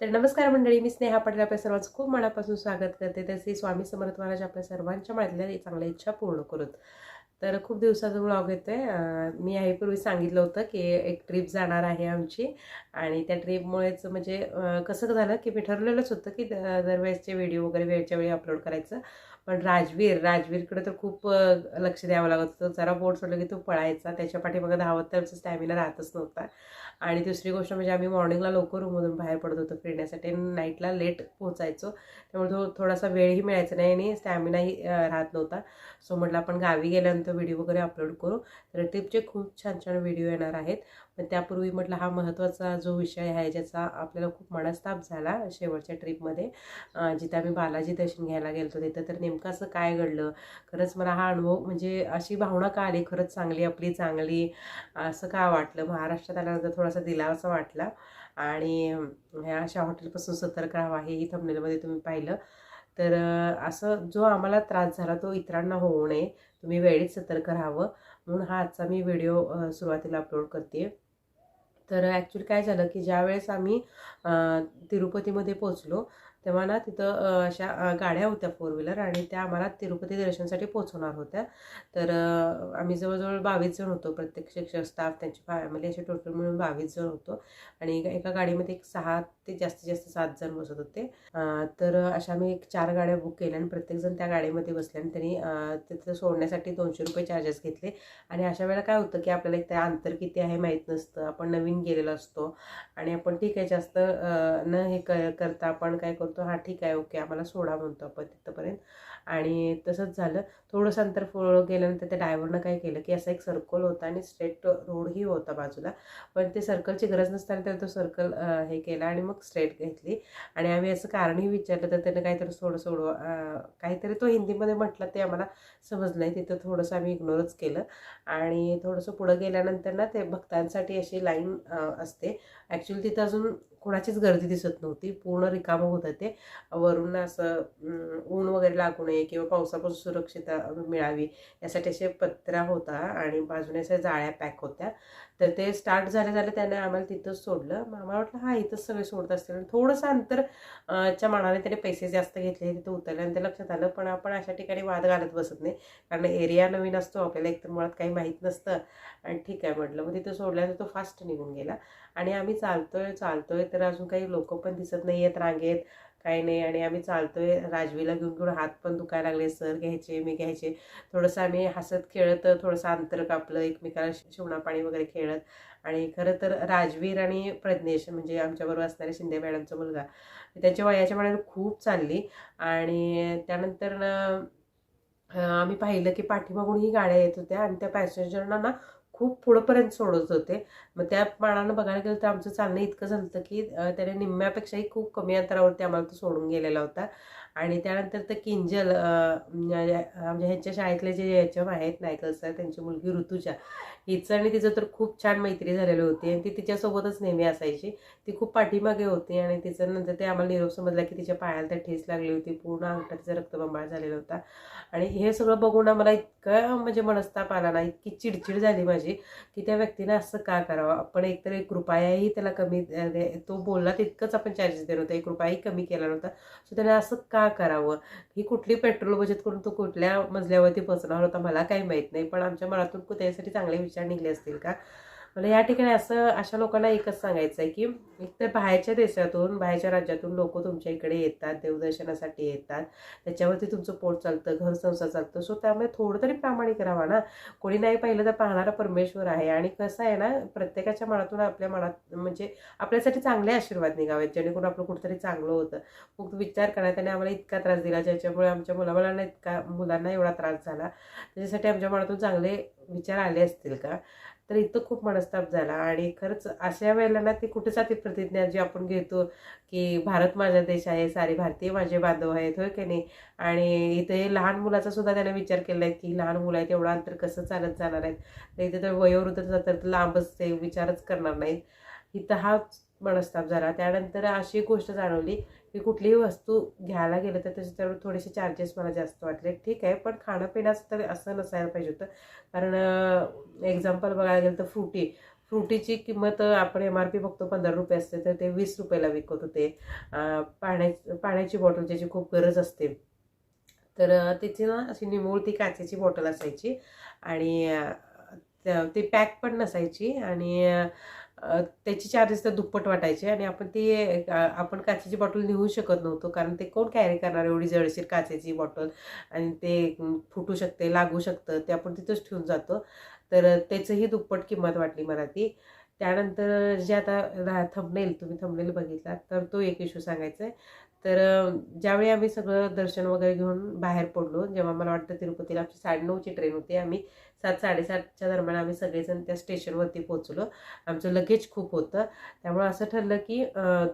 तर नमस्कार मंडळी मी स्नेहा पाटील आपल्या सर्वांचं खूप मनापासून स्वागत करते. तर श्री स्वामी समर्थ महाराज आपल्या सर्वांच्या मनातल्या चांगल्या इच्छा पूर्ण करूत तर खूप दिवसाचा ब्लॉग येतो आहे मी याहीपूर्वी सांगितलं होतं की एक ट्रिप जाणार आहे आमची. आणि त्या ट्रिपमुळेच म्हणजे कसं झालं की मी ठरलेलंच होतं की द- दरवेळेसचे व्हिडिओ वगैरे वेळच्या वेळी अपलोड करायचं. पण राजवीर राजवीरकडे तर खूप लक्ष द्यावं लागत होतं. जरा बोट सोडलं की तो पळायचा. त्याच्या पाठीमागं धावत तर स्टॅमिना राहतच नव्हता. आणि दुसरी गोष्ट म्हणजे आम्ही मॉर्निंगला लवकर रूममधून बाहेर पडत होतो फिरण्यासाठी आणि नाईटला लेट पोहोचायचो. त्यामुळे तो थोडासा वेळही मिळायचा नाही आणि स्टॅमिनाही राहत नव्हता. सो म्हटलं आपण गावी गेल्यानंतर व्हिडिओ वगैरे अपलोड करू. तर ट्रिपचे खूप छान छान व्हिडिओ येणार आहेत. पण त्यापूर्वी म्हटलं हा महत्त्वाचा जो विषय आहे ज्याचा आपल्याला खूप मनस्ताप झाला शेवटच्या ट्रिपमध्ये जिथे आम्ही बालाजी दर्शन घ्यायला गेलो तिथं तर नेमकं असं काय घडलं? खरंच मला हा अनुभव म्हणजे अशी भावना का आली? खरंच चांगली आपली चांगली असं का वाटलं? महाराष्ट्रात आल्यानंतर थोडासा दिलावासा वाटला आणि ह्या अशा हॉटेलपासून सतर्क राहावा हेही थंबनेलमध्ये तुम्ही पाहिलं. तर असं जो आम्हाला त्रास झाला तो इतरांना होऊ नये. तुम्ही वेळेत सतर्क राहावं. म्हणून हा आजचा मी व्हिडिओ सुरुवातीला अपलोड करते तर ॲक्च्युली काय झालं की ज्यावेळेस आम्ही तिरुपतीमध्ये पोचलो तेव्हा ना तिथं अशा गाड्या होत्या फोर व्हीलर आणि त्या आम्हाला तिरुपती दर्शनसाठी पोचवणार होत्या. तर आम्ही जवळजवळ बावीस जण होतो. प्रत्येक शिक्षक स्टाफ त्यांची फॅमिली असे टोटल मिळून बावीस जण होतो. आणि एका गाडीमध्ये एक सहा ते जास्तीत जास्त सात जण बसत होते. तर अशा आम्ही एक चार गाड्या बुक केल्या आणि प्रत्येकजण त्या गाडीमध्ये बसले आणि त्यांनी तिथं सोडण्यासाठी दोनशे रुपये चार्जेस घेतले. आणि अशा वेळेला काय होतं की आपल्याला एक त्या अंतर किती आहे माहीत नसतं. आपण नवीन गेलेलो असतो आणि आपण ठीक आहे जास्त न हे क करता आपण काय करतो हा ठीक आहे ओके आम्हाला सोडा म्हणतो आपण तिथंपर्यंत. आणि तसंच झालं. थोडंसं अंतर पुढं गेल्यानंतर त्या डायव्हरनं काय केलं की असा एक सर्कल होता आणि स्ट्रेट रोडही होता बाजूला. पण ते सर्कलची गरज नसताना तर तो सर्कल हे केला आणि मग स्ट्रेट घेतली. आणि आम्ही असं कारणही विचारलं तर त्यानं काहीतरी सोडं सोडव काहीतरी तो हिंदीमध्ये म्हटलं ते आम्हाला समजलं नाही. तिथं थोडंसं आम्ही इग्नोरच केलं. आणि थोडंसं पुढं गेल्यानंतर ना ते भक्तांसाठी अशी लाईन असते. ॲक्च्युली तिथं अजून कोणाचीच गर्दी दिसत नव्हती. पूर्ण रिकामं होतं ते. वरून असं ऊन वगैरे लागू नये किंवा पावसापासून सुरक्षित मिळावी. यासाठी असे पत्रा होता आणि बाजूने अशा जाळ्या पॅक होत्या. तर ते स्टार्ट झालं झालं त्याने आम्हाला तिथंच सोडलं. मग आम्हाला वाटलं हा इथंच सगळे सोडत असतील. थोडंसं अंतर च्या मानाने त्याने पैसे जास्त घेतले तिथं उतरल्यानंतर लक्षात आलं. पण आपण अशा ठिकाणी वाद घालत बसत नाही. कारण एरिया नवीन असतो आपल्याला एकतर मुळात काही माहीत नसतं. आणि ठीक आहे म्हटलं. मग तिथं सोडल्यानंतर तो फास्ट निघून गेला. आणि आम्ही चालतोय चालतोय. तर अजून काही लोक पण दिसत नाही आहेत रांगेत. काही नाही आणि आम्ही चालतोय. राजवीला घेऊन घेऊन हात पण दुखायला लागले. सर घ्यायचे मी घ्यायचे. थोडंसं आम्ही हसत खेळत थोडंसं अंतर कापलं. एकमेकाला शिवणा पाणी वगैरे खेळत. आणि खरं तर राजवीर आणि प्रज्ञेश म्हणजे आमच्याबरोबर असणारे शिंदे मॅडमचा मुलगा. त्याच्या वयाच्या मनाने खूप चालली. आणि त्यानंतर आम्ही पाहिलं की पाठीमागून ही गाड्या येत होत्या. आणि त्या पॅसेंजरना ना खूप पुढंपर्यंत सोडत होते. मग त्या मानानं बघायला गेलं तर आमचं चालणं इतकं झालं होतं की त्याने निम्म्यापेक्षाही खूप कमी अंतरावरती आम्हाला तो सोडून गेलेला होता. आणि त्यानंतर तर किंजल म्हणजे आमच्या ह्यांच्या शाळेतले जे एच एम आहेत नायकल सर त्यांची मुलगी ऋतुजा हिचं आणि तिचं तर खूप छान मैत्री झालेली होती. आणि ती तिच्यासोबतच नेहमी असायची. ती खूप पाठीमागे होती आणि तिचं नंतर ते आम्हाला निरोप समजला की तिच्या पायाला तर ठेस लागली होती. पूर्ण अंगठा तिचा रक्तबंबाळ झालेला होता. आणि हे सगळं बघून आम्हाला इतकं म्हणजे मनस्ताप आला ना इतकी चिडचिड झाली माझी की त्या व्यक्तीने असं का करावं? आपण एकतर एक रुपयाही त्याला कमी तो बोलला तितकंच आपण चार्जेस देत होता एक रुपयाही कमी केला नव्हता. सो त्याने असं का करावं? ही कुठली पेट्रोल बचत करून तो कुठल्या मजल्यावरती पोचणार होता? मला काही माहीत नाही पण आमच्या मनातून कु- त्यासाठी चांगले विचार निघले असतील का? मला या ठिकाणी असं अशा लोकांना एकच सांगायचं आहे की एकतर बाहेरच्या देशातून बाहेरच्या राज्यातून लोक तुमच्या इकडे येतात देवदर्शनासाठी येतात. त्याच्यावरती तुमचं पोट चालतं घर संसार चालतं. सो त्यामुळे थोडं तरी प्रामाणिक राहा ना. कोणी नाही पाहिलं तर पाहणारा परमेश्वर आहे. आणि कसं आहे ना प्रत्येकाच्या मनातून आपल्या मनात म्हणजे आपल्यासाठी चांगले आशीर्वाद निघावेत. जेणेकरून आपलं कुठंतरी चांगलं होतं. मग विचार करा त्याने आम्हाला इतका त्रास दिला ज्याच्यामुळे आमच्या मुलाबाळांना इतका मुलांना एवढा त्रास झाला. त्याच्यासाठी आमच्या मनातून चांगले विचार आले असतील का? तर इथं खूप मनस्ताप झाला. आणि खरंच अशा वेळेला ना ती कुठे जाते प्रतिज्ञा जी आपण घेतो की भारत माझा देश आहे सारे भारतीय माझे बांधव आहेत होय की नाही? आणि इथे लहान मुलाचा सुद्धा त्याने विचार केला आहे की लहान मुलं आहेत एवढं अंतर कसं चालत जाणार आहेत? तर इथे तर वयोवृद्ध जातात तर लांबच ते विचारच करणार नाहीत. इथं हाच मनस्ताप झाला. त्यानंतर अशी गोष्ट जाणवली की कुठलीही वस्तू घ्यायला गेलं तर त्याच्यावर थोडेसे चार्जेस मला जास्त वाटले. ठीक आहे पण खाणं पिण्याचं तर असं नसायला पाहिजे होतं. कारण एक्झाम्पल बघायला गेलं तर फ्रुटी. फ्रुटीची किंमत आपण एम आर पी बघतो पंधरा रुपये असते तर ते वीस रुपयाला विकत होते. पाण्या पाण्याची बॉटल ज्याची खूप गरज असते. तर तिची ना अशी निमुळती काचेची बॉटल असायची आणि ती पॅक पण नसायची आणि त्याची चार्जेस तर दुप्पट वाटायचे आणि आपण ती आपण काचेची बॉटल नेऊ शकत नव्हतो कारण ते कोण कॅरी करणार एवढी जळशीर काचेची बॉटल? आणि ते फुटू शकते लागू शकतं ते आपण तिथंच ठेवून जातो. तर त्याचंही दुप्पट किंमत वाटली मला ती. त्यानंतर जे आता थंबनेल तुम्ही थंबनेल बघितला तर तो एक इश्यू सांगायचा आहे तर ज्यावेळी आम्ही सगळं दर्शन वगैरे घेऊन बाहेर पडलो जेव्हा मला वाटतं तिरुपतीला आमची साडेनऊची ट्रेन होती आम्ही सात साडेसातच्या दरम्यान आम्ही सगळेजण त्या स्टेशनवरती पोहोचलो. आमचं लगेज खूप होतं. त्यामुळे असं ठरलं की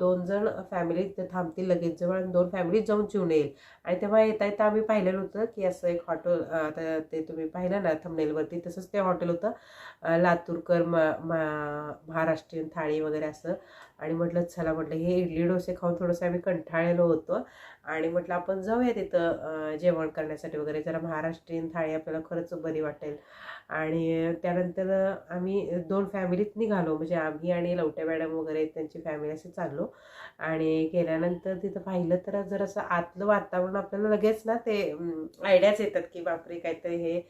दोन जण फॅमिली ते थांबतील लगेच जवळ आणि दोन फॅमिली जाऊन जेवून येईल. आणि तेव्हा येता येता आम्ही पाहिलेलं होतं की असं एक हॉटेल आता ते तुम्ही पाहिलं ना थंबनेलवरती तसंच ते हॉटेल होतं. लातूरकर म मा- महाराष्ट्रीयन थाळी वगैरे असं. आणि म्हटलं चला म्हटलं हे इडली डोसे खाऊन थोडंसं आम्ही कंटाळलेलो होतो. आणि म्हटलं आपण जाऊया तिथं जेवण करण्यासाठी वगैरे. जरा महाराष्ट्रीयन थाळी आपल्याला खरंच बरी वाटेल. आणि त्यानंतर आम्ही दोन फॅमिलीत निघालो. म्हणजे आम्ही आणि लवट्या मॅडम वगैरे त्यांची फॅमिली असे चाललो. आणि गेल्यानंतर तिथं पाहिलं तर जरासं आतलं वातावरण आपल्याला लगेच ना ते आयडियाच येतात की बापरे काहीतरी हे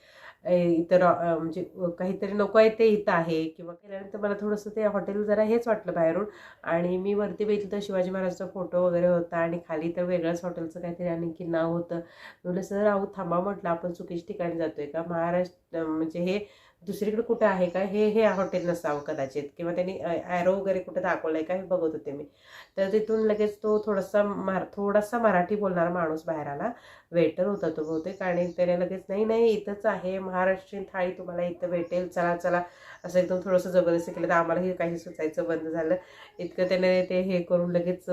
इतर म्हणजे काहीतरी नको आहे ते इथं आहे. किंवा केल्यानंतर मला थोडंसं ते हॉटेल जरा हेच वाटलं बाहेरून. आणि मी वरती बघितलं तर शिवाजी महाराजचा फोटो वगैरे होता आणि खाली तर वेगळंच हॉटेलचं काहीतरी आणखी नाव होतं. म्हटलं सर अहो थांबा म्हटलं आपण चुकीच्या ठिकाणी जातोय का? महाराष्ट्र म्हणजे हे दुसरीकडे कुठं आहे का? हे हे हॉटेल नसावं कदाचित. किंवा त्यांनी ॲरो वगैरे कुठं दाखवलं आहे का? हे बघत होते मी. तर तिथून लगेच तो थोडासा मार थोडासा मराठी बोलणारा माणूस बाहेर आला. वेटर होता तो बहुतेक. आणि त्याने लगेच नाही नाही इथंच आहे. महाराष्ट्रीयन थाळी तुम्हाला इथं भेटेल. चला चला. असं एकदम थोडंसं जबरदस्ती केलं. तर आम्हालाही काही सुचायचं बंद झालं. इतकं त्याने ते हे करून लगेच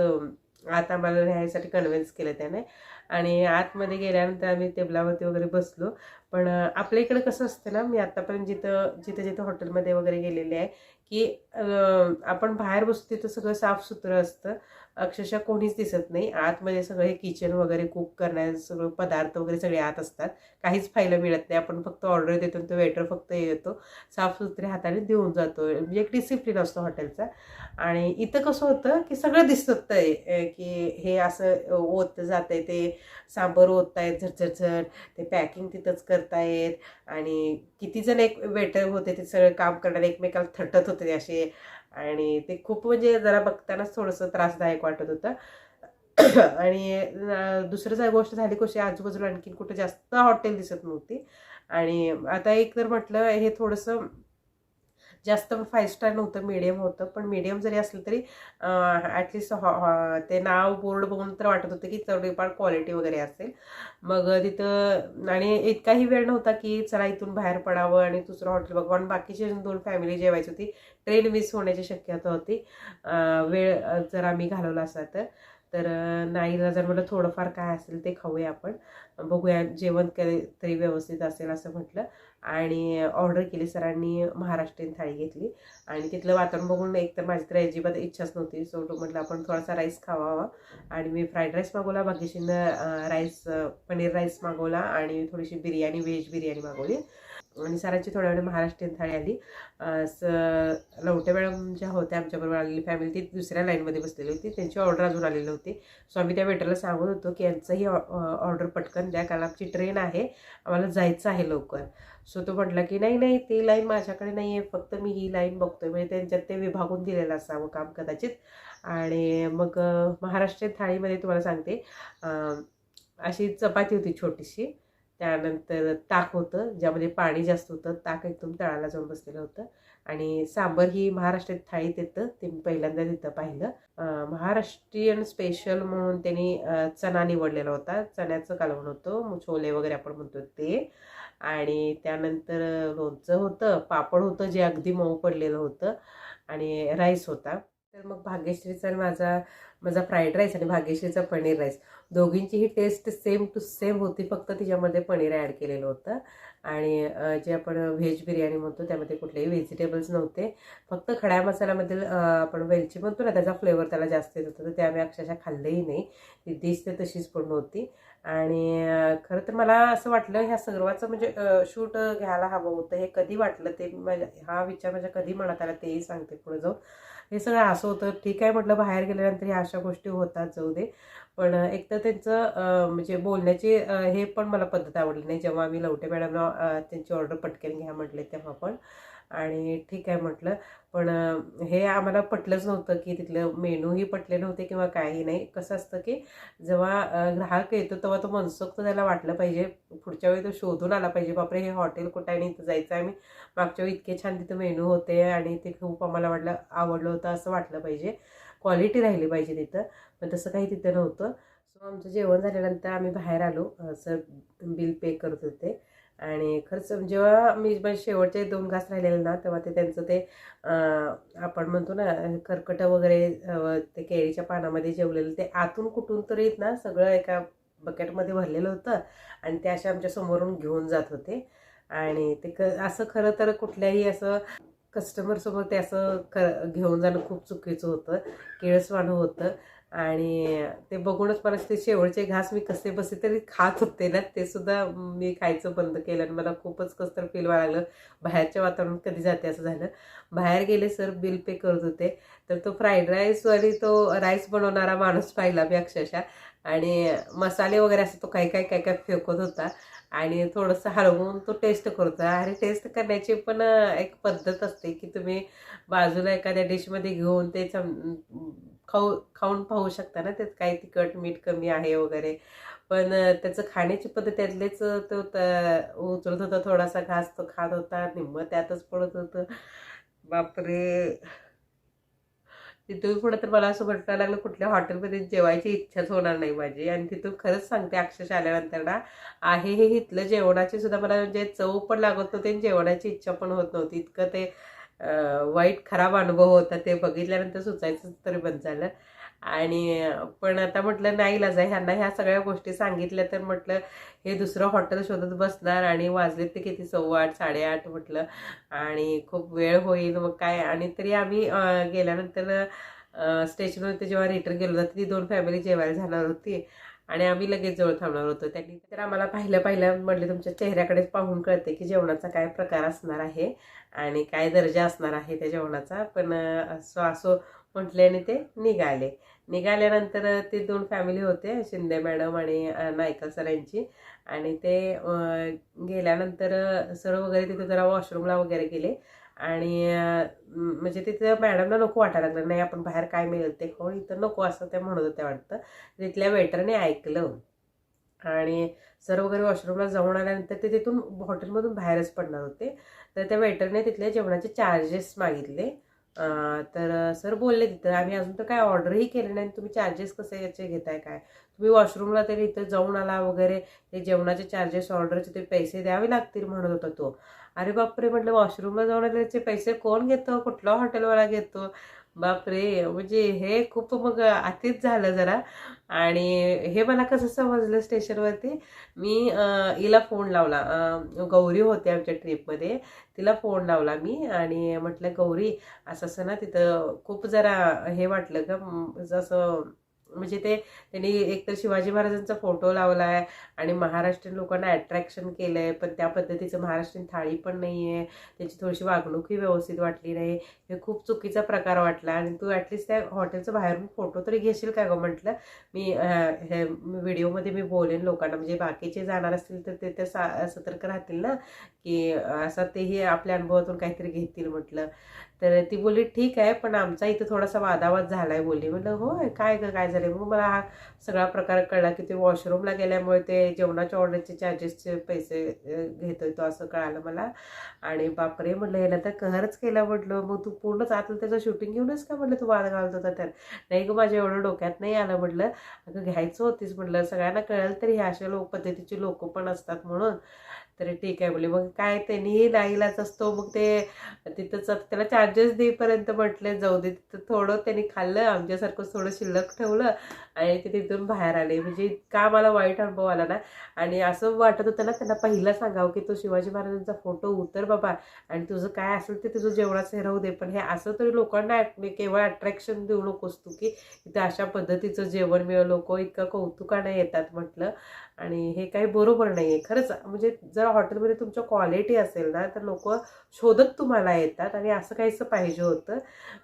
आत आम्हाला राहायसाठी कन्व्हिन्स केलं त्याने. आणि आतमध्ये गेल्यानंतर आम्ही टेबलावरती वगैरे बसलो. पण आपल्या इकडे कसं असतं ना मी आत्तापर्यंत जिथं जिथं जिथं हॉटेलमध्ये वगैरे गेलेले आहे की आपण बाहेर बसतो तिथं सगळं साफसुथरं असतं. अक्षरशः कोणीच दिसत नाही. आतमध्ये सगळे किचन वगैरे कुक करण्याचं सगळं पदार्थ वगैरे सगळे आत असतात. काहीच पाहायला मिळत नाही. आपण फक्त ऑर्डर देतो आणि तो वेटर फक्त येतो. साफसुथरे हाताने देऊन जातो म्हणजे एक डिसिप्लिन असतो हॉटेलचा. आणि इथं कसं होतं की सगळं दिसत आहे की हे असं ओत जात आहे ते सांबर ओत आहेत झरझरझर. ते पॅकिंग तिथंच करतायत. आणि किती जण एक वेटर होते ते सगळं काम करणारे एकमेकाला थटत होते. असे आणि ते खूप म्हणजे जरा बघतानाच थोडंसं त्रासदायक वाटत होतं. आणि दुसरं जर गोष्ट झाली कशी आजूबाजूला आणखीन कुठं जास्त हॉटेल दिसत नव्हती. आणि आता एक तर म्हटलं हे थोडंसं जास्त फाईव्ह स्टार नव्हतं मीडियम होतं. पण मीडियम जरी असलं तरी ॲटलिस्ट ते नाव बोर्ड बघून तर वाटत होतं की थोडीफार क्वालिटी वगैरे असेल. मग तिथं आणि इतकाही वेळ नव्हता की चला इथून बाहेर पडावं आणि दुसरं हॉटेल बघावं. आणि बाकीची दोन फॅमिली जेवायची होती. ट्रेन मिस होण्याची शक्यता होती. वेळ जर आम्ही घालवला असा तर. तर नाही जर म्हटलं थोडंफार काय असेल ते खाऊया आपण. बघूया जेवण करे तरी व्यवस्थित असेल असं म्हटलं. आणि ऑर्डर केली सरांनी महाराष्ट्रीयन थाळी घेतली. आणि तिथलं वातावरण बघून एक तर माझी तर अजिबात इच्छाच नव्हती. सो म्हटलं आपण थोडासा राईस खावावा. आणि मी फ्राईड राईस मागवला. बाकीशीनं राईस पनीर राईस मागवला. आणि थोडीशी बिर्याणी व्हेज बिर्याणी मागवली. आणि सरांची थोड्या वेळ महाराष्ट्रीयन थाळी आली. स लवट्या मॅडम ज्या होत्या आमच्याबरोबर आलेली फॅमिली ती दुसऱ्या लाईनमध्ये बसलेली होती. त्यांची ऑर्डर अजून आलेली होती सो आम्ही त्या वेटरला सांगत होतो की यांचंही ऑर्डर पटकन द्या कारण आमची ट्रेन आहे. आम्हाला जायचं आहे लवकर. सो तो म्हटला की नाही नाही ती लाईन माझ्याकडे नाही आहे फक्त मी ही लाईन बघतोय. म्हणजे त्यांच्यात ते विभागून दिलेलं असावं काम कदाचित. आणि मग महाराष्ट्रीयन थाळीमध्ये तुम्हाला सांगते अशी चपाती होती छोटीशी. त्यानंतर ताक होतं ज्यामध्ये पाणी जास्त होतं ताक एकदम तळाला जाऊन बसलेलं होतं. आणि सांबर ही महाराष्ट्रात थाळीत येतं ते मी पहिल्यांदा तिथं पाहिलं. महाराष्ट्रीयन स्पेशल म्हणून त्यांनी चणा निवडलेला होता. चण्याचं कालवण होतं छोले वगैरे आपण म्हणतो ते. आणि त्यानंतर लोणचं होतं पापड होतं जे अगदी मऊ पडलेलं होतं. आणि राईस होता. तर मग भाग्यश्रीचा आणि माझा माझा फ्राईड राईस आणि भाग्यश्रीचा पनीर राईस दोघींचीही टेस्ट सेम टू सेम होती फक्त तिच्यामध्ये पनीर ॲड केलेलं होतं. आणि जे आपण व्हेज बिर्याणी म्हणतो त्यामध्ये कुठलेही व्हेजिटेबल्स नव्हते. फक्त खड्या मसाल्यामध्ये आपण वेलची म्हणतो ना त्याचा फ्लेवर त्याला जास्त येत होता तर ते आम्ही अक्षरशः खाल्लंही नाही. ती डिश तर तशीच पण होती. आणि खरं तर मला असं वाटलं ह्या सर्वाचं म्हणजे शूट घ्यायला हवं होतं हे कधी वाटलं ते माझ्या हा विचार माझ्या कधी मनात आला तेही सांगते पुढे जाऊन. हे सगळं असं होतं. ठीक आहे म्हटलं बाहेर गेल्यानंतर ह्या अशा गोष्टी होतात जाऊ दे. पण एक तर त्यांचं म्हणजे बोलण्याची हे पण मला पद्धत आवडली नाही. जेव्हा आम्ही लवटे मॅडमला त्यांची ऑर्डर पटकन घ्या म्हटले तेव्हा पण. आणि ठीक आहे म्हटलं. पण हे आम्हाला पटलंच नव्हतं की तिथलं मेनूही पटले नव्हते किंवा काही नाही. कसं असतं की जेव्हा ग्राहक येतो तेव्हा तो मनसोक्त त्याला वाटलं पाहिजे. पुढच्या वेळी तो शोधून आला पाहिजे बापरे हे हॉटेल कुठं आहे? आणि इथं जायचं आहे. आम्ही मागच्या वेळी इतके छान तिथं मेनू होते आणि ते खूप आम्हाला वाटलं आवडलं होतं असं वाटलं पाहिजे. क्वालिटी राहिली पाहिजे तिथं पण तसं काही तिथं नव्हतं. सो आमचं जेवण झाल्यानंतर आम्ही बाहेर आलो. सर बिल पे करत होते. आणि खरंच जेव्हा मी माझे शेवटचे दोन घास राहिलेले ना तेव्हा ते त्यांचं ते आपण म्हणतो ना कर्कटं वगैरे ते केळीच्या पानामध्ये जेवलेलं ते आतून कुठून तरी ना सगळं एका बकेटमध्ये भरलेलं होतं आणि ते अशा आमच्या समोरून घेऊन जात होते. आणि ते क असं खरं तर कुठल्याही असं कस्टमरसमोर ते असं क घेऊन जाणं खूप चुकीचं होतं केळसवाणं होतं. आणि ते बघूनच मला ते शेवटचे घास मी कसे बसे तरी खात होते ना ते सुद्धा मी खायचं बंद केलं आणि मला खूपच कसं तर फील व्हायला लागलं. बाहेरच्या वातावरणात कधी जाते असं झालं. बाहेर गेले सर बिल पे करत होते. तर तो फ्राईड राईस आणि तो राईस बनवणारा माणूस पाहिला मी अक्षरशः. आणि मसाले वगैरे असं तो काही काही काय काय फेकत होता. आणि थोडंसं हलवून तो टेस्ट करतो आणि टेस्ट करण्याची पण एक पद्धत असते की तुम्ही बाजूला एखाद्या डिशमध्ये घेऊन ते चम खाऊ खाऊन पाहू शकता ना त्यात काही तिखट मीठ कमी आहे वगैरे. पण त्याचं खाण्याची पद्धत त्यातलेच तो उचलत होता थोडासा घास तो खात होता निम्म त्यातच पडत होतं. बापरे! तिथून पुढे तर मला असं म्हटलं लागलं कुठल्या हॉटेलमध्ये जेवायची इच्छाच होणार नाही माझी. आणि तिथून खरंच सांगते अक्षरशः आल्यानंतर ना आहे हे इथलं जेवणाची सुद्धा मला म्हणजे चव पण लागत नव्हती आणि जेवणाची इच्छा पण होत नव्हती. इतकं ते वाईट खराब अनुभव होता ते बघितल्यानंतर सुचायचं तरी बंद झालं. आणि पण आता म्हटलं नाही इलाज आहे ह्यांना ह्या सगळ्या गोष्टी सांगितल्या तर म्हटलं हे दुसरं हॉटेल शोधत बसणार आणि वाजलेत ते किती सव्वा आठ साडेआठ म्हटलं. आणि खूप वेळ होईल मग काय? आणि तरी आम्ही गेल्यानंतर स्टेशनवरती जेव्हा रिटर्न गेलो होतो ती दोन फॅमिली जेवायला जाणार होती. आणि आम्ही लगेच जवळ थांबणार होतो. त्यांनी तर आम्हाला पाहिलं पाहिलं म्हटलं तुमच्या चेहऱ्याकडेच पाहून कळते की जेवणाचा काय प्रकार असणार आहे आणि काय दर्जा असणार आहे त्या जेवणाचा. पण अं, असो असो म्हटले आणि ते निघाले. निघाल्यानंतर ते दोन फॅमिली होते शिंदे मॅडम आणि नायकल सरांची सर यांची. आणि ते गेल्यानंतर सर वगैरे तिथे जरा वॉशरूमला वगैरे गेले. आणि म्हणजे तिथं मॅडमला नको वाटायला लागलं. नाही आपण बाहेर काय मिळेल ते हो इथं नको असं त्या म्हणत होत्या वाटतं. तिथल्या वेटरने ऐकलं. आणि सर वगैरे वॉशरूमला जाऊन आल्यानंतर ते तिथून हॉटेलमधून बाहेरच पडणार होते. तर त्या वेटरने तिथल्या जेवणाचे चार्जेस मागितले. तर सर बोलले तिथं आम्ही अजून तर काय ऑर्डरही केले नाही. तुम्ही चार्जेस कसे याचे घेताय काय? तुम्ही वॉशरूमला तरी इथं जाऊन आला वगैरे. ते जेवणाचे चार्जेस ऑर्डरचे ते पैसे द्यावे लागतील म्हणत होता तो. अरे बापरे म्हटलं वॉशरूमला जाऊन आल्याचे पैसे कोण घेतो? कुठला हॉटेलवाला घेतो? बापरे म्हणजे हे खूप मग आतीच झालं जरा. आणि हे मला कसं समजलं स्टेशनवरती मी हिला फोन लावला. गौरी होते आमच्या ट्रिपमध्ये तिला फोन लावला मी आणि म्हटलं गौरी असं असं ना तिथं खूप जरा हे वाटलं का जसं म्हणजे ते त्यांनी एकतर शिवाजी महाराजांचा फोटो लावला आहे आणि महाराष्ट्रीयन लोकांना अट्रॅक्शन केलं आहे पण त्या पद्धतीचं महाराष्ट्रीयन थाळी पण नाही आहे त्याची थोडीशी वागणूकही व्यवस्थित वाटली नाही. हे खूप चुकीचा प्रकार वाटला. आणि तू ॲटलिस्ट त्या हॉटेलचं बाहेरून फोटो तरी घेशील का गं म्हटलं? मी हे व्हिडिओमध्ये मी बोलेन लोकांना. म्हणजे बाकीचे जाणार असतील तर ते ते सा सतर्क राहतील ना? की असं तेही आपल्या अनुभवातून काहीतरी घेतील म्हटलं. तर ती बोलली ठीक आहे पण आमचा इथं थोडासा वादावाद झाला आहे बोलली म्हटलं होय काय ग काय झालं मग मला हा सगळा प्रकार कळला की ते वॉशरूमला गेल्यामुळे ते जेवणाच्या ऑर्डरचे चार्जेसचे पैसे घेतो घेतोय तो असं कळालं मला. आणि बापरे म्हटलं याला तर कहरच केला म्हटलं. मग तू पूर्णच आतलं त्याचं शूटिंग घेऊनच का म्हटलं? तू वाद घालत होता तर. नाही ग माझ्या एवढं डोक्यात नाही आलं म्हटलं. अगं घ्यायचं होतीस म्हटलं. सगळ्यांना कळेल तरी ह्या अशा लोक पद्धतीचे लोक पण असतात म्हणून. तरी ठीक आहे बोले मग काय त्यांनीही नाईलाच असतो मग ते तिथंच त्याला चार्जेस देईपर्यंत म्हटले जाऊ दे तिथं थोडं त्यांनी खाल्लं आमच्यासारखं थोडं शिल्लक ठेवलं. आणि ते तिथून बाहेर आले. म्हणजे इतका मला वाईट अनुभव आला ना. आणि असं वाटत होतं ना त्यांना पहिला सांगावं की तो शिवाजी महाराजांचा फोटो उतर बाबा. आणि तुझं काय असेल ते तुझं जेवणाचं हे राहू दे. पण हे असं तरी लोकांना केवळ अट्रॅक्शन देऊ नकोस तू की इथं अशा पद्धतीचं जेवण मिळेल. लोक इतकं कौतुकाने येतात म्हटलं. आणि हे काही बरोबर नाही आहे खरंच म्हणजे जर हॉटेलमध्ये तुमच्या क्वालिटी असेल ना तर लोक शोधत तुम्हाला येतात. आणि असं काहीसं पाहिजे होतं.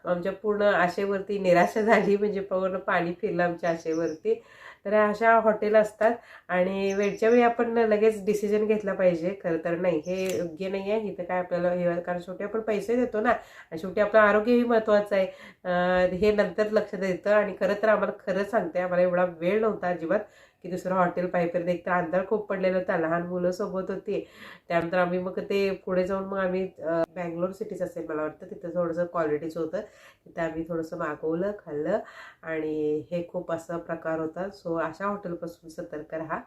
आमच्या पूर्ण आशेवरती निराशा झाली. म्हणजे पूर्ण पाणी फिरलं आमच्या आशेवरती तर अशा हॉटेल असतात आणि वेळच्या वेळी आपण लगेच डिसिजन घेतला पाहिजे. खरं तर नाही हे योग्य नाही आहे. इथं काय आपल्याला हे कारण शेवटी आपण पैसे देतो ना. आणि शेवटी आपलं आरोग्यही महत्त्वाचं आहे. हे नंतर लक्ष देतं. आणि खरं तर आम्हाला खरं सांगते आम्हाला एवढा वेळ नव्हता अजिबात. की दुसरं हॉटेल पाहिजे. एक तर अंधार खूप पडलेलं होता लहान मुलं सोबत होती. त्यानंतर आम्ही मग ते पुढे जाऊन मग आम्ही बँगलोर सिटीच असेल मला वाटतं तिथं थोडंसं क्वालिटीचं होतं. तिथं आम्ही थोडंसं मागवलं खाल्लं आणि हे खूप असा प्रकार होता. सो अशा हॉटेलपासून सतर्क राहा.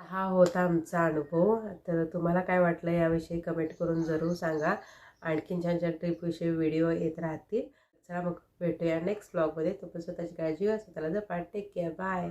हा होता आमचा अनुभव. तर तुम्हाला काय वाटलं याविषयी कमेंट करून जरूर सांगा. आणखीन छान छान ट्रिपविषयी व्हिडिओ येत राहतील. चला मग भेटूया नेक्स्ट ब्लॉगमध्ये तुम्ही स्वतःची काळजी घ्या. स्वतःला जपा टेक केअर बाय